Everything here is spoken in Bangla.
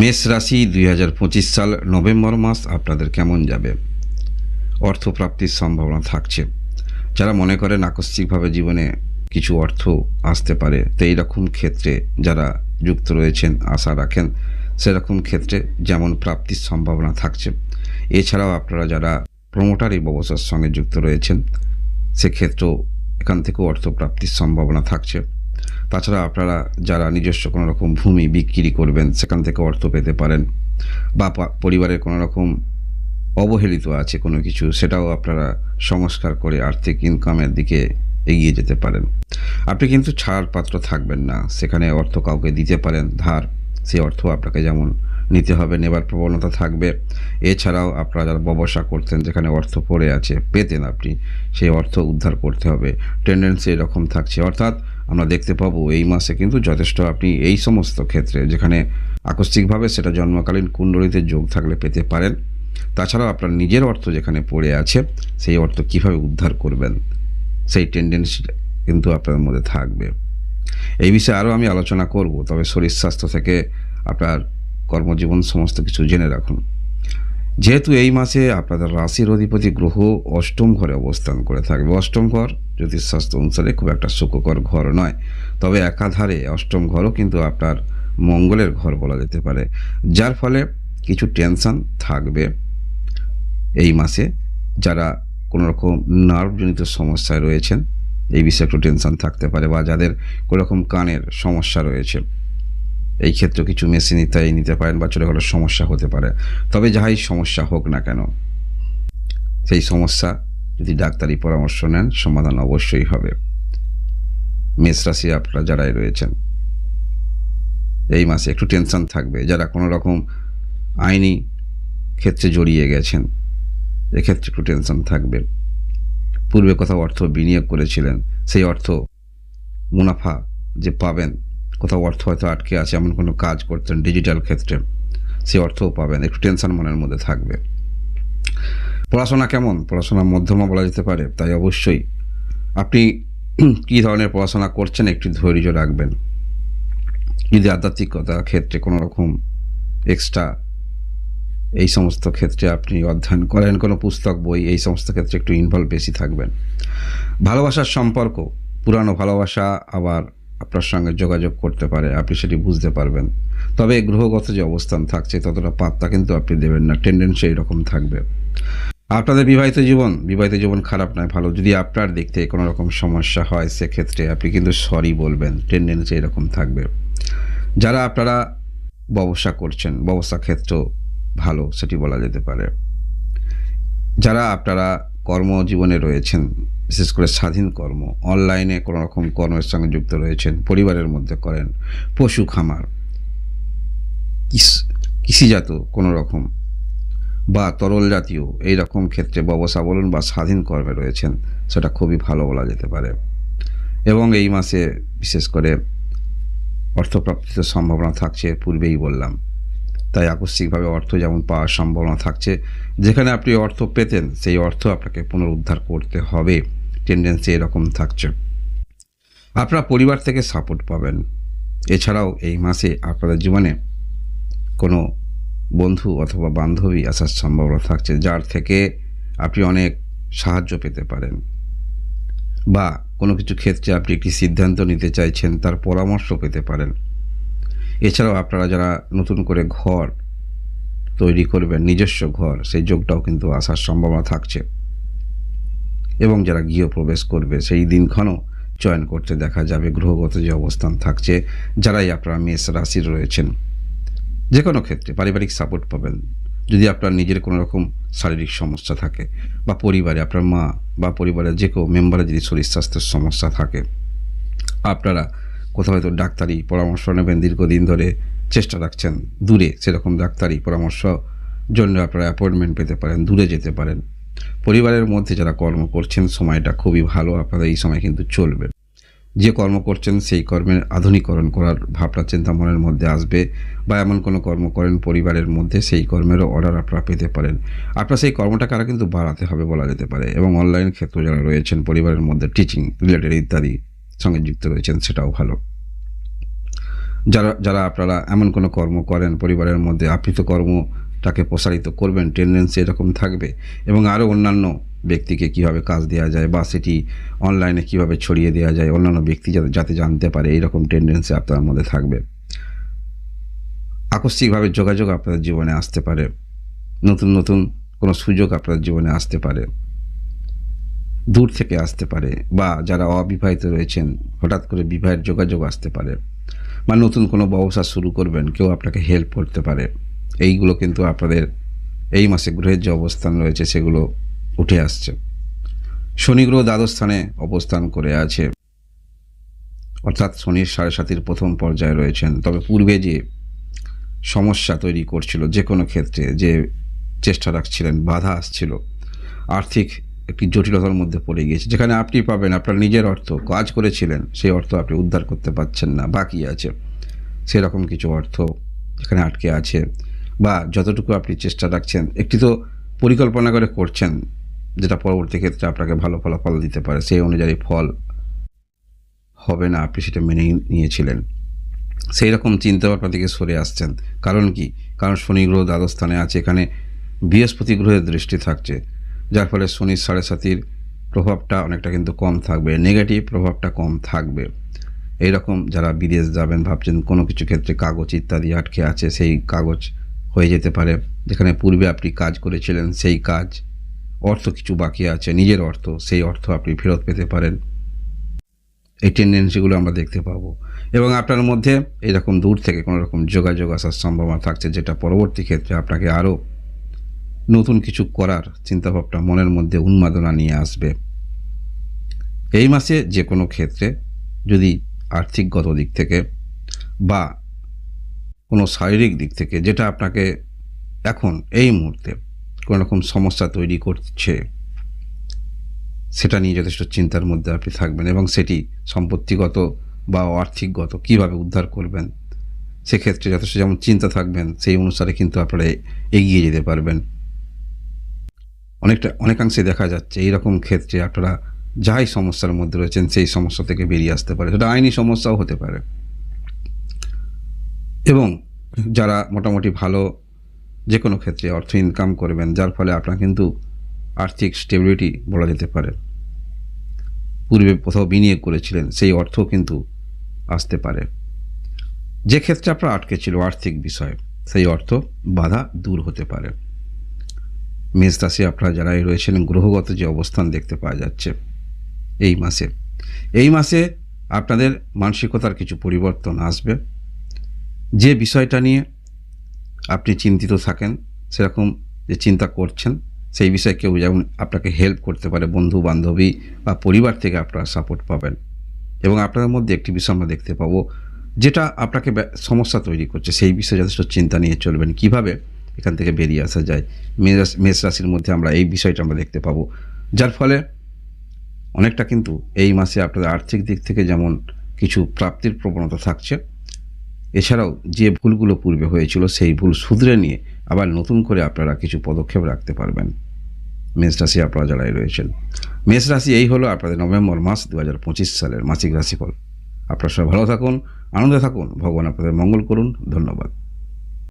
মেষ রাশি দুই হাজার পঁচিশ সাল নভেম্বর মাস আপনাদের কেমন যাবে? অর্থপ্রাপ্তির সম্ভাবনা থাকছে। যারা মনে করেন আকস্মিকভাবে জীবনে কিছু অর্থ আসতে পারে তো এইরকম ক্ষেত্রে যারা যুক্ত রয়েছেন, আশা রাখেন, সেরকম ক্ষেত্রে যেমন প্রাপ্তির সম্ভাবনা থাকছে। এছাড়াও আপনারা যারা প্রমোটারি ব্যবসার সঙ্গে যুক্ত রয়েছেন, সেক্ষেত্রেও এখান থেকেও অর্থ প্রাপ্তির সম্ভাবনা থাকছে। তাছাড়া আপনারা যারা নিজস্ব কোনো রকম ভূমি বিক্রি করবেন, সেখান থেকে অর্থ পেতে পারেন বা পরিবারের কোনো রকম অবহেলিত আছে কোনো কিছু, সেটাও আপনারা সংস্কার করে আর্থিক ইনকামের দিকে এগিয়ে যেতে পারেন। আপনি কিন্তু ছাড় পাত্র থাকবেন না, সেখানে অর্থ কাউকে দিতে পারেন, ধার সেই অর্থ আপনাকে যেমন নিতে হবে, নেবার প্রবণতা থাকবে। এছাড়াও আপনারা যারা ব্যবসা করতেন, যেখানে অর্থ পড়ে আছে, পেতেন আপনি, সেই অর্থ উদ্ধার করতে হবে। টেন্ডেন্সি এরকম থাকছে। অর্থাৎ আমরা দেখতে পাবো এই মাসে কিন্তু যথেষ্ট আপনি এই সমস্ত ক্ষেত্রে যেখানে আকস্মিকভাবে সেটা জন্মকালীন কুণ্ডলিতে যোগ থাকলে পেতে পারেন। তাছাড়াও আপনার নিজের অর্থ যেখানে পড়ে আছে, সেই অর্থ কীভাবে উদ্ধার করবেন, সেই টেন্ডেন্সি কিন্তু আপনার মধ্যে থাকবে। এই বিষয়ে আরও আমি আলোচনা করব, তবে শরীর স্বাস্থ্য থেকে আপনার কর্মজীবন সমস্ত কিছু জেনে রাখুন। যেহেতু এই মাসে আপনাদের রাশির অধিপতি গ্রহ অষ্টম ঘরে অবস্থান করে থাকবে। অষ্টম ঘর জ্যোতিষশাস্ত্র অনুসারে খুব একটা সুখকর ঘর নয়। তবে একাধারে অষ্টম ঘরও কিন্তু আপনার মঙ্গলের ঘর বলা যেতে পারে। যার ফলে কিছু টেনশন থাকবে এই মাসে। যারা কোনো রকম নার্ভজনিত সমস্যায় রয়েছেন, এই বিষয়ে একটু টেনশন থাকতে পারে বা যাদের কোনোরকম কানের সমস্যা রয়েছে। এই ক্ষেত্রে কিছু মেশিন ইত্যাদি নিতে পারেন বা ছোটোখাটো সমস্যা হতে পারে। তবে যাই সমস্যা হোক না কেন, সেই সমস্যা যদি ডাক্তারি পরামর্শ নেন, সমাধান অবশ্যই হবে। মেষ রাশি আপনারা যারাই রয়েছেন, এই মাসে একটু টেনশন থাকবে। যারা কোনো রকম আইনি ক্ষেত্রে জড়িয়ে গেছেন, এক্ষেত্রে একটু টেনশন থাকবে। পূর্বে কোথাও অর্থ বিনিয়োগ করেছিলেন, সেই অর্থ মুনাফা যে পাবেন কোথাও অর্থ হয়তো আটকে আছে, এমন কোনো কাজ করতেন ডিজিটাল ক্ষেত্রে, সে অর্থও পাবেন, একটু টেনশন মনের মধ্যে থাকবে। পড়াশোনা কেমন? পড়াশোনা মধ্যমা বলা যেতে পারে, তাই অবশ্যই। আপনি কী ধরনের পড়াশোনা করছেন একটু ধৈর্য রাখবেন। যদি আধ্যাত্মিকতা ক্ষেত্রে কোনো রকম এক্সট্রা এই সমস্ত ক্ষেত্রে আপনি অধ্যয়ন করেন, কোনো পুস্তক, বই, এই সমস্ত ক্ষেত্রে একটু ইনভলভ বেশি থাকবেন। ভালোবাসার সম্পর্ক, পুরানো ভালোবাসা আবার আপনার সঙ্গে যোগাযোগ করতে পারে, আপনি সেটি বুঝতে পারবেন। তবে গ্রহগত যে অবস্থান থাকছে, ততটা পাত্তা কিন্তু আপনি দেবেন না টেন্ডেন্সি এইরকম থাকবে। আপনাদের বিবাহিত জীবন বিবাহিত জীবন খারাপ নয়, ভালো। যদি আপনার থেকে কোনো রকম সমস্যা হয়, সেক্ষেত্রে আপনি কিন্তু সরি বলবেন টেন্ডেন্সি এরকম থাকবে। যারা আপনারা ব্যবসা করছেন, ব্যবসা ক্ষেত্র ভালো, সেটি বলা যেতে পারে। যারা আপনারা কর্মজীবনে রয়েছেন বিশেষ করে স্বাধীন কর্ম। অনলাইনে কোনো রকম কর্মের সঙ্গে যুক্ত রয়েছেন, পরিবারের মধ্যে করেন, পশু খামার কৃষ- কৃষিজাত কোনো রকম বা তরল জাতীয় এই রকম ক্ষেত্রে ব্যবসা বলুন বা স্বাধীন কর্মে রয়েছেন, সেটা খুবই ভালো বলা যেতে পারে। এবং এই মাসে বিশেষ করে অর্থপ্রাপ্তির সম্ভাবনা থাকছে, পূর্বেই বললাম। তাই আকস্মিকভাবে অর্থ যেমন পাওয়ার সম্ভাবনা থাকছে, যেখানে আপনি অর্থ পেতেন, সেই অর্থ আপনাকে পুনরুদ্ধার করতে হবে। টেন্ডেন্সি এরকম থাকছে। আপনারা পরিবার থেকে সাপোর্ট পাবেন। এছাড়াও এই মাসে আপনাদের জীবনে কোনো বন্ধু অথবা বান্ধবী আসার সম্ভাবনা থাকছে, যার থেকে আপনি অনেক সাহায্য পেতে পারেন। বা কোনো কিছু ক্ষেত্রে আপনি একটি সিদ্ধান্ত নিতে চাইছেন, তার পরামর্শ পেতে পারেন। এছাড়াও আপনারা যারা নতুন করে ঘর তৈরি করবেন, নিজস্ব ঘর, সেই যোগটাও কিন্তু আসার সম্ভাবনা থাকছে। এবং যারা গৃহপ্রবেশ করবে, সেই দিনক্ষণও চয়ন করতে দেখা যাবে, গ্রহগত যে অবস্থান থাকছে, যারাই আপনারা মেষ রাশির রয়েছেন। যে কোনো ক্ষেত্রে পারিবারিক সাপোর্ট পাবেন। যদি আপনার নিজের কোনো রকম শারীরিক সমস্যা থাকে বা পরিবারে আপনার মা বা পরিবারের যে কেউ মেম্বারের যদি শরীর স্বাস্থ্যের সমস্যা থাকে, আপনারা কোথাও হয়তো ডাক্তারি পরামর্শ নেবেন, দীর্ঘদিন ধরে চেষ্টা রাখছেন, দূরে সেরকম ডাক্তারি পরামর্শ জন্য আপনারা অ্যাপয়েন্টমেন্ট পেতে পারেন, দূরে যেতে পারেন। পরিবারের মধ্যে যারা কর্ম করছেন, সময়টা খুবই ভালো, আপনাদের এই সময় কিন্তু চলবে। যে কর্ম করছেন, সেই কর্মের আধুনিকরণ করার ভাবনা, চিন্তা মনের মধ্যে আসবে বা এমন কোনো কর্ম করেন পরিবারের মধ্যে, সেই কর্মেরও অর্ডার আপনারা পেতে পারেন। আপনার সেই কর্মটাকে আরও কিন্তু বাড়াতে হবে বলা যেতে পারে এবং অনলাইন ক্ষেত্রে যারা রয়েছেন, পরিবারের মধ্যে টিচিং রিলেটেড ইত্যাদি সঙ্গে যুক্ত রয়েছেন, সেটাও ভালো। যারা যারা আপনারা এমন কোনো কর্ম করেন, পরিবারের মধ্যে আবৃত কর্মটাকে প্রসারিত করবেন টেন্ডেন্সি এরকম থাকবে। এবং আরও অন্যান্য ব্যক্তিকে কীভাবে কাজ দেওয়া যায় বা সেটি অনলাইনে কীভাবে ছড়িয়ে দেওয়া যায়, অন্যান্য ব্যক্তি যাতে যাতে জানতে পারে এইরকম টেন্ডেন্সি আপনার মধ্যে থাকবে। আকস্মিকভাবে যোগাযোগ আপনাদের জীবনে আসতে পারে। নতুন নতুন কোনো সুযোগ আপনার জীবনে আসতে পারে। দূর থেকে আসতে পারে বা যারা অবিবাহিত রয়েছেন, হঠাৎ করে বিবাহের যোগাযোগ আসতে পারে। বা নতুন কোনো ব্যবসা শুরু করবেন, কেউ আপনাকে হেল্প করতে পারে। এইগুলো কিন্তু আপনাদের এই মাসে গ্রহের যে অবস্থান রয়েছে সেগুলো উঠে আসছে। শনি গ্রহ দ্বাদশ স্থানে অবস্থান করে আছে। অর্থাৎ শনির সাড়ে সাতির প্রথম পর্যায়ে রয়েছেন। তবে পূর্বে যে সমস্যা তৈরি করছিল যে কোনো ক্ষেত্রে, যে চেষ্টা রাখছিলেন, বাধা আসছিল, আর্থিক একটি জটিলতার মধ্যে পড়ে গিয়েছে। যেখানে আপনি পাবেন, আপনার নিজের অর্থ, কাজ করেছিলেন, সেই অর্থ আপনি উদ্ধার করতে পারছেন না, বাকি আছে। সেরকম কিছু অর্থ যেখানে আটকে আছে। বা যতটুকু আপনি চেষ্টা রাখছেন, একটি তো পরিকল্পনা করে করছেন, যেটা পরবর্তী ক্ষেত্রে আপনাকে ভালো ফলাফল দিতে পারে। সেই অনুযায়ী ফল হবে না, আপনি সেটা মেনে নিয়েছিলেন। সেই রকম চিন্তাভাবনা থেকে সরে আসছেন। কারণ কি? কারণ শনি গ্রহ দ্বাদশ স্থানে আছে, এখানে বৃহস্পতি গ্রহের দৃষ্টি থাকছে। যার ফলে শনির সাড়ে সাতির প্রভাবটা অনেকটা কিন্তু কম থাকবে, নেগেটিভ প্রভাবটা কম থাকবে। এইরকম যারা বিদেশ যাবেন, ভাবছেন কোনো কিছু ক্ষেত্রে কাগজ ইত্যাদি আটকে আছে, সেই কাগজ হয়ে যেতে পারে। যেখানে পূর্বে আপনি কাজ করেছিলেন, সেই কাজ। অর্থ কিছু বাকি আছে, নিজের অর্থ, সেই অর্থ আপনি ফেরত পেতে পারেন। এই টেন্ডেন্সিগুলো আমরা দেখতে পাবো। এবং আপনার মধ্যে এরকম দূর থেকে কোনো রকম যোগাযোগ আসার সম্ভাবনা থাকছে, যেটা পরবর্তী ক্ষেত্রে আপনাকে আরও নতুন কিছু করার চিন্তাভাবনা মনের মধ্যে উন্মাদনা নিয়ে আসবে। এই মাসে যে কোনো ক্ষেত্রে যদি আর্থিকগত দিক থেকে বা কোনো শারীরিক দিক থেকে যেটা আপনাকে এখন এই মুহূর্তে কোনো রকম সমস্যা তৈরি করছে, সেটা নিয়ে যথেষ্ট চিন্তার মধ্যে আপনি থাকবেন এবং সেটি সম্পত্তিগত বা আর্থিকগত কীভাবে উদ্ধার করবেন, সেক্ষেত্রে যথেষ্ট যেমন চিন্তা থাকবেন, সেই অনুসারে কিন্তু আপনারা এগিয়ে যেতে পারবেন। অনেকটা, অনেকাংশে দেখা যাচ্ছে এইরকম ক্ষেত্রে আপনারা যাই সমস্যার মধ্যে রয়েছেন, সেই সমস্যা থেকে বেরিয়ে আসতে পারে। সেটা আইনি সমস্যাও হতে পারে। এবং যারা মোটামুটি ভালো যে কোনো ক্ষেত্রে অর্থ ইনকাম করবেন, যার ফলে আপনার কিন্তু আর্থিক স্টেবিলিটি বলা যেতে পারে। পূর্বে কোথাও বিনিয়োগ করেছিলেন, সেই অর্থ কিন্তু আসতে পারে। যে ক্ষেত্রে আপনার আটকে ছিল আর্থিক বিষয়, সেই অর্থ বাধা দূর হতে পারে। মেষ রাশি আপনারা যারাই রয়েছেন, গ্রহগত যে অবস্থান দেখতে পাওয়া যাচ্ছে এই মাসে। এই মাসে আপনাদের মানসিকতার কিছু পরিবর্তন আসবে। যে বিষয়টা নিয়ে আপনি চিন্তিত থাকেন, সেরকম যে চিন্তা করছেন, সেই বিষয়ে কেউ যেমন আপনাকে হেল্প করতে পারে বন্ধু বান্ধবী বা পরিবার থেকে আপনারা সাপোর্ট পাবেন। এবং আপনাদের মধ্যে একটি বিষয় আমরা দেখতে পাবো, যেটা আপনাকে সমস্যা তৈরি করছে, সেই বিষয়ে যথেষ্ট চিন্তা নিয়ে চলবেন। কীভাবে এখান থেকে বেরিয়ে আসা যায়? মেষ রাশির মধ্যে আমরা এই বিষয়টা আমরা দেখতে পাবো। যার ফলে অনেকটা কিন্তু এই মাসে আপনাদের আর্থিক দিক থেকে যেমন কিছু প্রাপ্তির প্রবণতা থাকছে এছাড়াও যে ভুলগুলো পূর্বে হয়েছিল, সেই ভুল শুধরে নিয়ে আবার নতুন করে আপনারা কিছু পদক্ষেপ রাখতে পারবেন। মেষ রাশি আপনারা যারাই রয়েছেন। মেষ রাশি এই হলো আপনাদের নভেম্বর মাস দু হাজার পঁচিশ সালের মাসিক রাশিফল। আপনারা সবাই ভালো থাকুন, আনন্দে থাকুন। ভগবান আপনাদের মঙ্গল করুন। ধন্যবাদ।